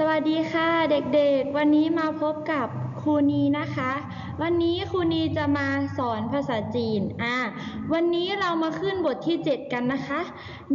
สวัสดีค่ะเด็กๆ วันนี้มาพบกับครูนีนะคะ วันนี้ครูนีจะมาสอนภาษาจีนอ่าวันนี้เรามาขึ้นบทที่ 7 กันนะคะ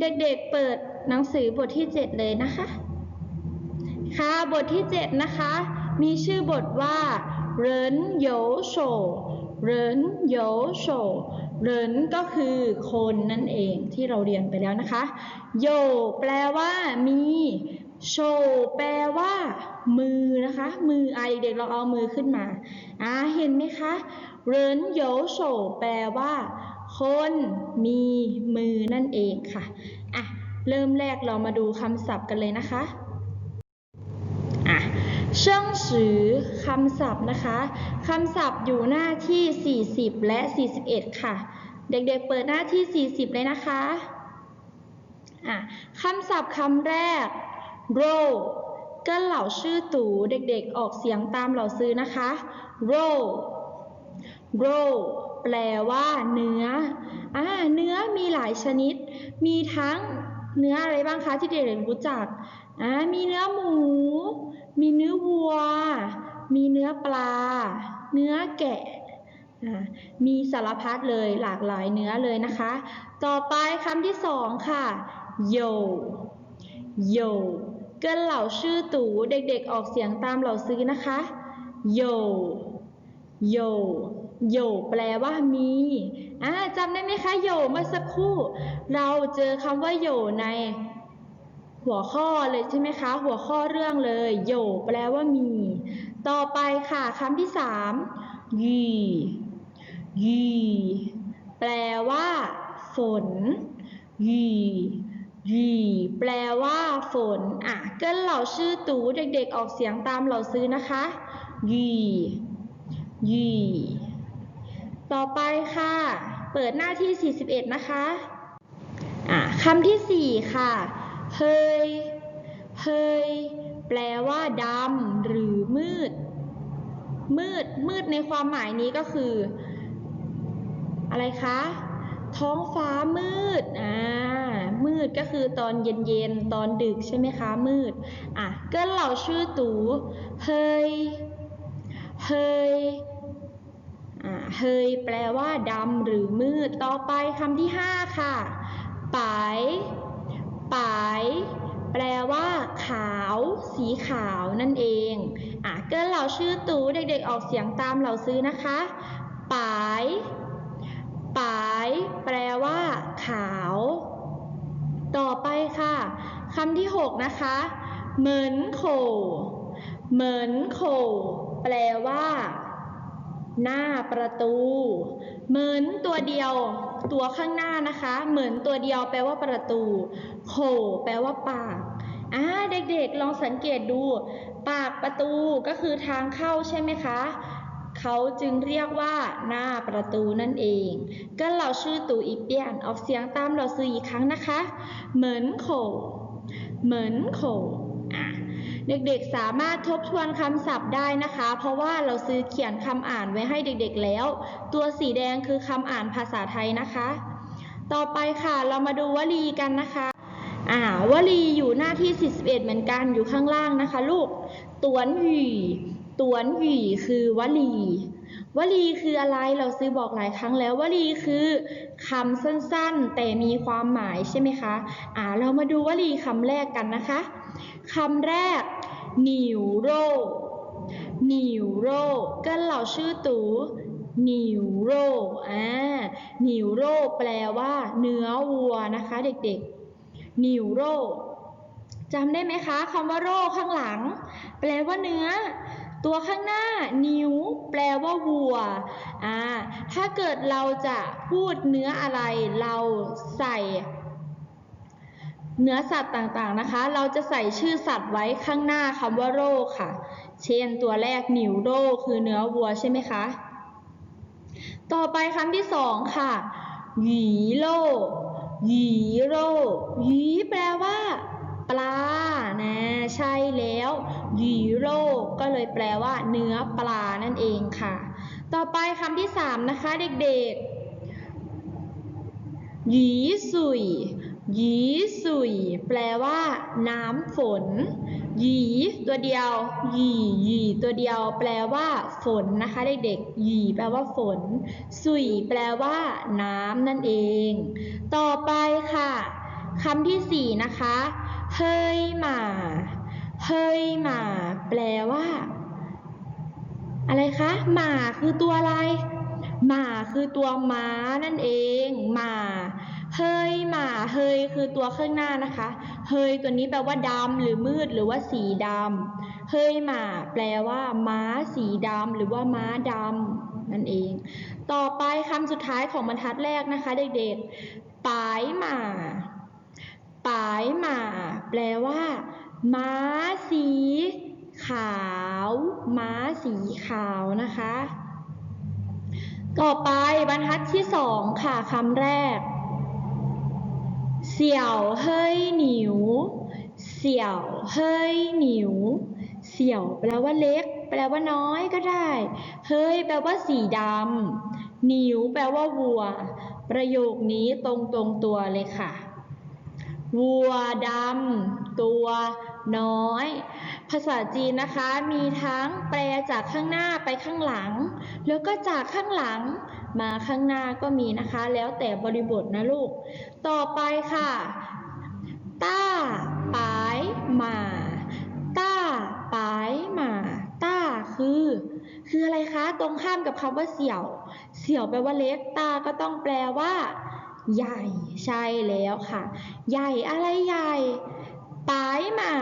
เด็กๆเปิดหนังสือบทที่ 7 เลยนะคะ ค่ะบทที่ 7 นะคะ มีชื่อบทว่าเหรินโยโฉเหรินโยโฉเหรินก็คือคนนั่นเองที่เราเรียนไปแล้วนะคะโยแปลว่ามี โชแปลว่า มือนะคะ มืออะเด็กๆเราเอามือขึ้นมาอ่าเห็นไหมคะเหรินโยโฉแปลว่า คนมีมือนั่นเองค่ะอะเริ่มแรกเรามาดูคำศัพท์กันเลยนะคะอะเชิงสือคำศัพท์นะคะคำศัพท์อยู่หน้าที่ 40 และ 41 ค่ะ เด็กๆเปิดหน้าที่ 40 เลยนะคะอะคำศัพท์คำแรก roll ก็เหล่าชื่อตู่เด็กๆ ออกเสียงตามเหล่าซื้อนะคะ roll roll แปลว่า เนื้ออ่าเนื้อมีหลายชนิด มีทั้งเนื้ออะไรบ้างคะที่เด็กๆรู้จักอ่ามีเนื้อหมู มีเนื้อวัว มีเนื้อปลา เนื้อแกะอ่ามีสารพัดเลยหลากหลายเนื้อเลยนะคะ ต่อไปคำที่สองค่ะโยโย เกินเหล่าชื่อตู่เด็กๆออกเสียงตามเหล่าซื้อนะคะโยโยโยแปลว่ามีอ่าจำได้ไหมคะโยเมื่อสักครู่ เราเจอคำว่าโยใน หัวข้อเลยใช่ไหมคะ หัวข้อเรื่องเลยโยแปลว่ามี ต่อไปค่ะคำที่สามยียีแปลว่า ฝนยี ยีแปลว่าฝน อะ เกินเหล่าชื่อตูเด็กๆ ออกเสียงตามเหล่าซื้อนะคะยียีต่อไปค่ะ เปิดหน้าที่ 41 นะคะ อะคำที่ 4 ค่ะ เฮย เฮย แปลว่าดำหรือมืด มืด มืดในความหมายนี้ก็คือ อะไรคะ ท้องฟ้ามืด อ่า มืดก็คือตอนเย็นๆ ตอนดึกใช่ไหมคะ มืด อะเก็เราชื่อตูเฮย เฮย อ่า เฮยแปลว่าดำหรือมืด ต่อไปคำที่5ค่ะปายปายแปลว่า ขาว สีขาวนั่นเอง อะเกินเราชื่อตูเด็กๆ ออกเสียงตามเราซื้อนะคะปาย แปลว่า ขาว ต่อไปค่ะคำที่ 6 นะคะ เหมือนโขเหมือนโขแปลว่า หน้าประตู เหมือนตัวเดียว ตัวข้างหน้านะคะ เหมือนตัวเดียวแปลว่าประตูโขแปลว่าปากอ่าเด็กๆลองสังเกตดู ปากประตูก็คือทางเข้าใช่ไหมคะ เขาจึงเรียกว่าหน้าประตูนั่นเองก็เราชื่อตูอีเปียนออกเสียงตามเราซื้ออีกครั้งนะคะ เหมือนโขเหมือนโขอะเด็กๆสามารถทบทวนคำศัพท์ได้นะคะ เพราะว่าเราซื้อเขียนคำอ่านไว้ให้เด็กๆแล้ว ตัวสีแดงคือคำอ่านภาษาไทยนะคะ ต่อไปค่ะเรามาดูวลีกันนะคะอ่าวลีอยู่หน้าที่ 41 เหมือนกันอยู่ข้างล่างนะคะ ลูก ตวนหี ตวนหยีคือวลี วลีคืออะไรเราซื้อบอกหลายครั้งแล้ววลีคือคำสั้นๆ แต่มีความหมายใช่ไหมคะอ่าเรามาดูวลีคำแรกกันนะคะคำแรกหนิวโรหนิวโรก็เหล่าชื่อตูนิวโรอ่านิวโรแปลว่าเนื้อวัวนะคะ เด็กๆนิวโรจำได้ไหมคะคำว่าโรข้างหลัง แปลว่าเนื้อ ตัวข้างหน้านิ้วแปลว่าวัว อ่า ถ้าเกิดเราจะพูดเนื้ออะไรเราใส่เนื้อสัตว์ต่างๆนะคะ เราจะใส่ชื่อสัตว์ไว้ข้างหน้าคำว่าโรคค่ะ เช่นตัวแรกนิวโรคคือเนื้อวัวใช่ไหมคะ ต่อไปคำที่สองค่ะหยีโลหยีโรหยีแปลว่า ปลา นะ ใช่แล้วหยีโรก็เลยแปลว่า เนื้อปลานั่นเองค่ะ ต่อไปคำที่สามนะคะเด็กๆหยีสุยหยีสุยแปลว่า น้ำฝนหยีตัวเดียวหยีหยีตัวเดียว แปลว่า ฝนนะคะเด็กๆหยีแปลว่าฝน สุยแปลว่า น้ำนั่นเอง ต่อไปค่ะคำที่สี่นะคะ เฮยหมาเฮยหมาแปลว่า อะไรคะหมาคือตัวอะไรหมาคือตัวม้านั่นเองหมาเฮยหมาเฮยคือตัวข้างหน้านะคะเฮยตัวนี้แปลว่าดำหรือมืดหรือว่าสีดำเฮยหมาแปลว่าม้าสีดำหรือว่าม้าดำนั่นเอง ต่อไปคำสุดท้ายของบรรทัดแรกนะคะ เด็กๆปายหมา ปายหมาแปลว่า ม้าสี ขาว ม้าสีขาวนะคะ ต่อไปบรรทัดที่สองค่ะคำแรก เสี่ยวเฮ้ยหนิว เสี่ยวเฮ้ยหนิว เสี่ยวแปลว่าเล็ก แปลว่าน้อยก็ได้ เฮ้ยแปลว่าสีดำหนิวแปลว่าวัว ประโยคนี้ตรงตรงตัวเลยค่ะ วัวดำตัวน้อย ภาษาจีนนะคะมีทั้งแปลจากข้างหน้าไปข้างหลัง แล้วก็จากข้างหลังมาข้างหน้าก็มีนะคะ แล้วแต่บริบทนะลูก ต่อไปค่ะต้าปายหมาต้าปายหมาต้าคือ คืออะไรคะ ตรงข้ามกับคำว่าเสี่ยว เสี่ยวแปลว่าเล็กต้าก็ต้องแปลว่า ใหญ่ใช่แล้วค่ะ ใหญ่อะไรใหญ่ปายหมา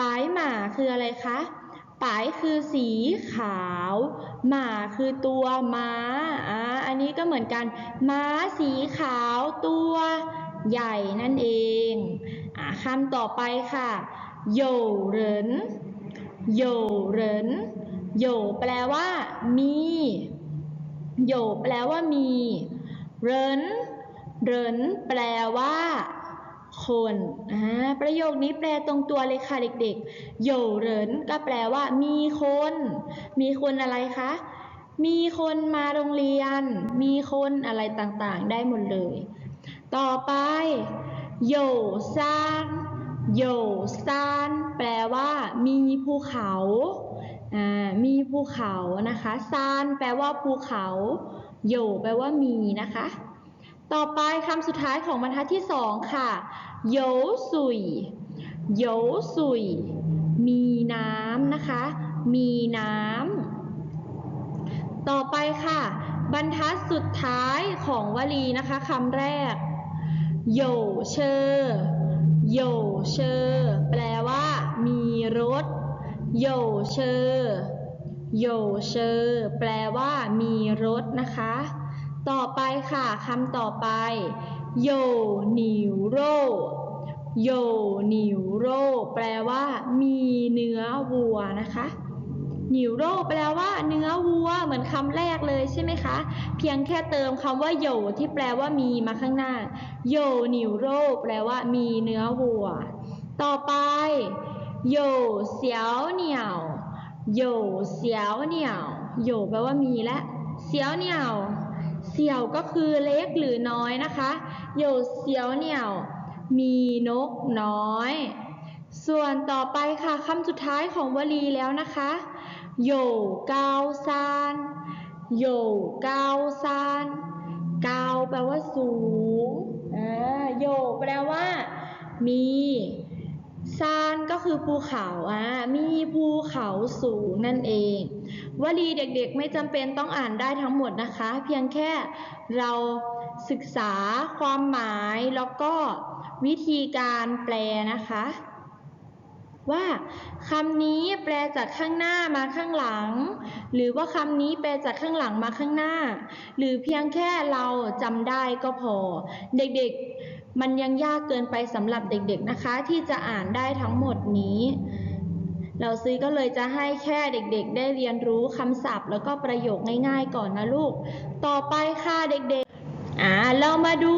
ปายหมาคืออะไรคะปายคือสีขาว หมาคือตัวม้าอ่าอันนี้ก็เหมือนกัน ม้าสีขาวตัวใหญ่นั่นเองอ่าคำต่อไปค่ะโยเหรินโยเหรินโยแปลว่ามีโยแปลว่ามีเหริน เหรินแปลว่า คนอ่าประโยคนี้แปลตรงตัวเลยค่ะเด็กๆโยเหรินก็แปลว่า มีคน มีคนอะไรคะ มีคนมาโรงเรียน มีคนอะไรต่างๆ ได้หมดเลย ต่อไปโยซานโยซานแปลว่า มีภูเขาอ่ามีภูเขานะคะซานแปลว่าภูเขาโยแปลว่ามีนะคะ ต่อไปคำสุดท้ายของบรรทัดที่สองค่ะโยสุยโยสุย มีน้ำนะคะ มีน้ำ ต่อไปค่ะ บรรทัดสุดท้ายของวลีนะคะคำแรกโยเชอโยเชอแปลว่า มีรถโยเชอโยเชอแปลว่า มีรถนะคะ ต่อไปค่ะคำต่อไปโยนิวโรโยนิวโรแปลว่า มีเนื้อวัวนะคะนิวโรแปลว่า เนื้อวัวเหมือนคำแรกเลยใช่ไหมคะ เพียงแค่เติมคำว่าโยที่แปลว่ามีมาข้างหน้าโยนิวโรแปลว่า มีเนื้อวัว ต่อไปโยเสียวเหนียวโยเสียวเหนียวโยแปลว่ามีและเสียวเหนียว เสี่ยวก็คือเล็กหรือน้อยนะคะโยเสียวเหนี่ยวมีนกน้อย ส่วนต่อไปค่ะคำสุดท้ายของวลีแล้วนะคะโยเกาซานโยเกาซานเกาแปลว่าสูงอ่าโยแปลว่า มีซานก็คือภูเขาอ่ามีภูเขาสูงนั่นเอง วลีเด็กๆ ไม่จำเป็นต้องอ่านได้ทั้งหมดนะคะ เพียงแค่เราศึกษาความหมายแล้วก็วิธีการแปลนะคะ ว่าคำนี้แปลจากข้างหน้ามาข้างหลัง หรือว่าคำนี้แปลจากข้างหลังมาข้างหน้า หรือเพียงแค่เราจำได้ก็พอ เด็กๆ มันยังยากเกินไปสำหรับเด็กๆนะคะ ที่จะอ่านได้ทั้งหมดนี้ เราซื้อก็เลยจะให้แค่เด็กๆ ได้เรียนรู้คำศัพท์ แล้วก็ประโยคง่ายๆก่อนนะลูก ต่อไปค่ะเด็กๆ อ่า เรามาดู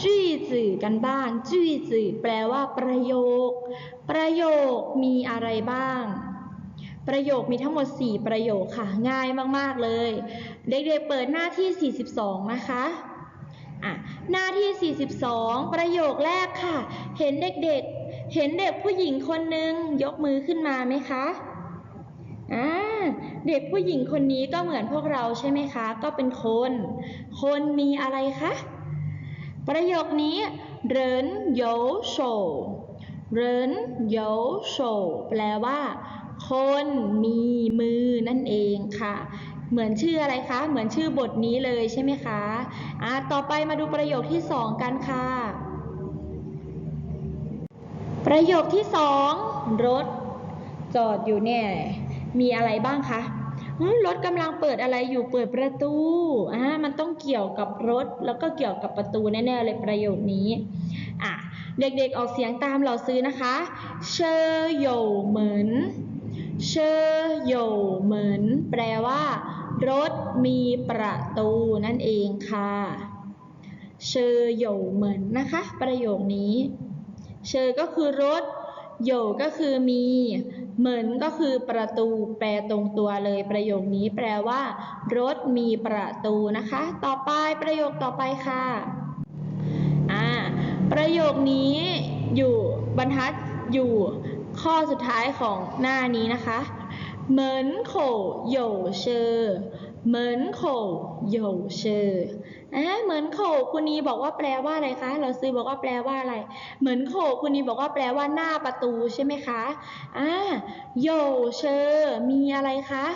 จื่อจื่อกันบ้างจื่อจื่อแปลว่าประโยค ประโยคมีอะไรบ้าง ประโยคมีทั้งหมด 4 ประโยคค่ะ ง่ายมากๆเลย เด็กๆเปิดหน้าที่ 42 นะคะอะหน้าที่ 42 ประโยคแรกค่ะ เห็นเด็ก เห็นเด็กผู้หญิงคนหนึ่งยกมือขึ้นมาไหมคะอ่าเด็กผู้หญิงคนนี้ก็เหมือนพวกเราใช่ไหมคะ ก็เป็นคน คนมีอะไรคะประโยคนี้เหรินโยโฉเหรินโยโฉแปลว่า คนมีมือนั่นเองค่ะ เหมือนชื่ออะไรคะ เหมือนชื่อบทนี้เลยใช่ไหมคะอะต่อไปมาดูประโยคที่สองกันค่ะ ประโยคที่สองรถ จอดอยู่เนี่ย มีอะไรบ้างคะรถกำลังเปิดอะไรอยู่เปิดประตูอ่ามันต้องเกี่ยวกับรถ แล้วก็เกี่ยวกับประตูแน่ๆเลยประโยคนี้อะเด็กๆออกเสียงตามเราซื้อนะคะเชอโยเหมือนเชอโยเหมือนแปลว่า รถมีประตูนั่นเองค่ะเชอโยเหมือนนะคะ ประโยคนี้ เชอก็คือรถโยก็คือมี เหมือนก็คือประตูแปลตรงตัวเลยประโยคนี้แปลว่า รถมีประตูนะคะ ต่อไปประโยคต่อไปค่ะอ่าประโยคนี้อยู่บรรทัดอยู่ข้อสุดท้ายของหน้านี้นะคะเหมือนโขโยเชอเหมือนโขโยเชอ อ่าเหมือนโขคุณนีบอกว่าแปลว่าอะไรคะ เราซื้อบอกว่าแปลว่าอะไร เหมือนโขคุณนีบอกว่าแปลว่าหน้าประตูใช่ไหมคะอ่าโยเชอมีอะไรคะ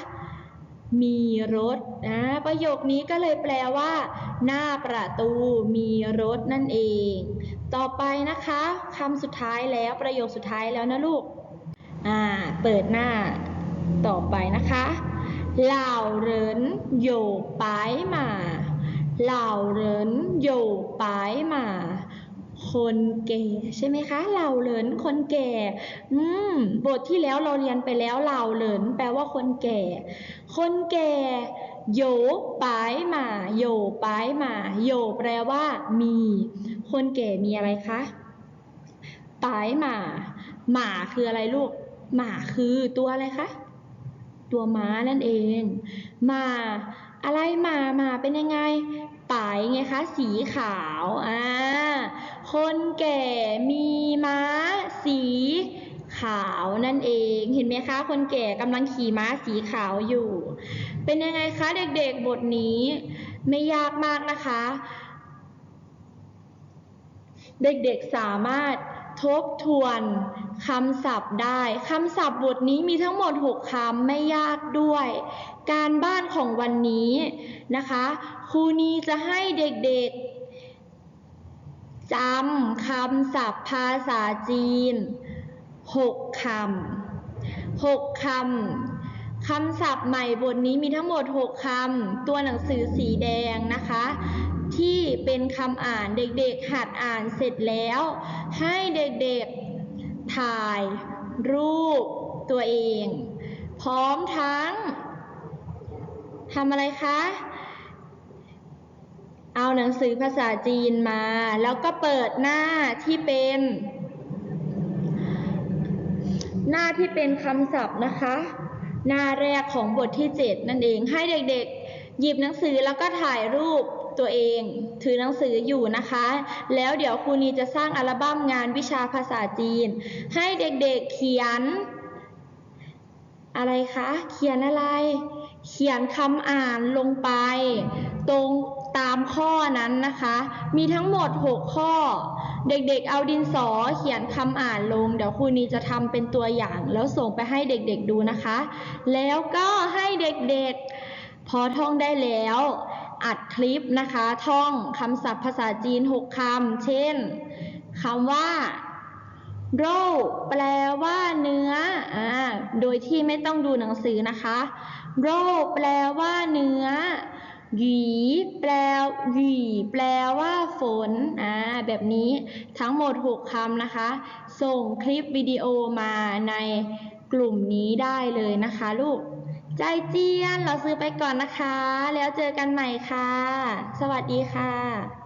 มีรถนะประโยคนี้ก็เลยแปลว่า หน้าประตูมีรถนั่นเอง ต่อไปนะคะคำสุดท้ายแล้วประโยคสุดท้ายแล้วนะลูกอ่าเปิดหน้าต่อไปนะคะเหล่าเรินโยปมา เหล่าเหรินโยปายหมาคนแก่ใช่ไหมคะเหล่าเหรินคนแก่ อืมบทที่แล้วเราเรียนไปแล้วเหล่าเหรินแปลว่าคนแก่ คนแก่โยปายหมาโยปายหมาโยแปลว่า มี คนแก่มีอะไรคะปายหมาหมาคืออะไรลูก หมาคือตัวอะไรคะตัวม้านั่นเองหมาอะไรหมาหมาเป็นยังไง ป่ายไงคะ สีขาวอ่าคนแก่มีม้าสีขาวนั่นเองเห็นไหมคะ คนแก่กำลังขี่ม้าสีขาวอยู่ เป็นยังไงคะเด็กๆบทนี้ ไม่ยากมากนะคะ เด็กๆสามารถทบทวน คำศัพท์ได้ คำศัพท์บทนี้มีทั้งหมด 6คำไม่ยากด้วย การบ้านของวันนี้นะคะ ครูนีจะให้เด็กๆจำคำศัพท์ภาษาจีน 6คำ6คำคำศัพท์ใหม่บทนี้มีทั้งหมด 6คำตัวหนังสือสีแดงนะคะที่เป็นคำอ่านเด็กๆ หัดอ่านเสร็จแล้ว ให้เด็กๆ ถ่าย รูปตัวเอง พร้อมทั้งทำอะไรคะ เอาหนังสือภาษาจีนมา แล้วก็เปิดหน้าที่เป็น หน้าที่เป็นคำศัพท์นะคะ หน้าแรกของบทที่ 7 นั่นเองให้เด็กๆ หยิบหนังสือแล้วก็ถ่ายรูป ตัวเอง ถือหนังสืออยู่นะคะ แล้วเดี๋ยวครูนีจะสร้างอัลบั้มงานวิชาภาษาจีน ให้เด็กๆเขียน อะไรคะ เขียนอะไร เขียนคำอ่านลงไป ตรงตามข้อนั้นนะคะ มีทั้งหมด 6 ข้อ เด็กๆ เอาดินสอเขียนคำอ่านลง เดี๋ยวครูนีจะทำเป็นตัวอย่าง แล้วส่งไปให้เด็กๆดูนะคะ แล้วก็ให้เด็กๆ พอท่องได้แล้ว อัดคลิปนะคะ ท่องคำศัพท์ภาษาจีน 6คำ เช่นคำว่าโรแปลว่าเนื้ออโดยที่ไม่ต้องดูหนังสือนะคะโรแปลว่าเนื้อหยีแปลหยีแปลว่าฝน อ่า แบบนี้ทั้งหมด 6คำนะคะ ส่งคลิปวิดีโอมาในกลุ่มนี้ได้เลยนะคะลูก ใจเจียนเราซื้อไปก่อนนะคะ แล้วเจอกันใหม่ค่ะ สวัสดีค่ะ